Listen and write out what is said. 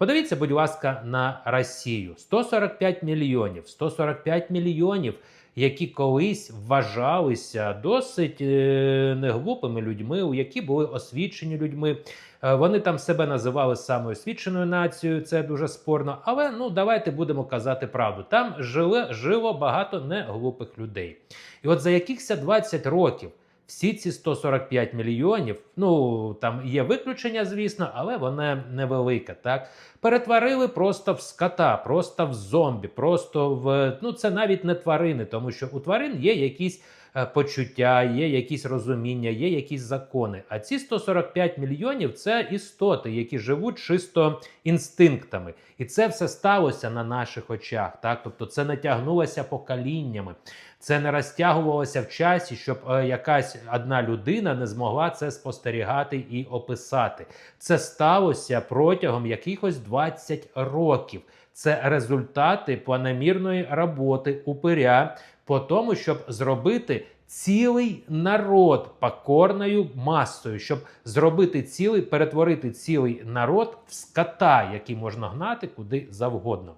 Подивіться, будь ласка, на Росію: 145 мільйонів, 145 мільйонів. Які колись вважалися досить е, неглупими людьми, у які були освічені людьми. Е, Вони там себе називали самою освіченою нацією, це дуже спорно. Але ну давайте будемо казати правду. Там жили, жило багато неглупих людей. І от за якихось 20 років всі ці 145 мільйонів, ну там є виключення, звісно, але вона невелика. Так перетворили просто в скота, просто в зомбі, просто в ну це навіть не тварини, тому що у тварин є якісь. е, Почуття, є якісь розуміння, є якісь закони. А ці 145 мільйонів це істоти, які живуть чисто інстинктами, і це все сталося на наших очах. Так, тобто це не тягнулося поколіннями, це не розтягувалося в часі, щоб е, якась одна людина не змогла це спостерігати і описати. Це сталося протягом якихось 20 років. Це результати планомірної роботи упиря по тому, щоб зробити цілий народ покорною масою, щоб зробити цілий, перетворити цілий народ в скота, який можна гнати куди завгодно.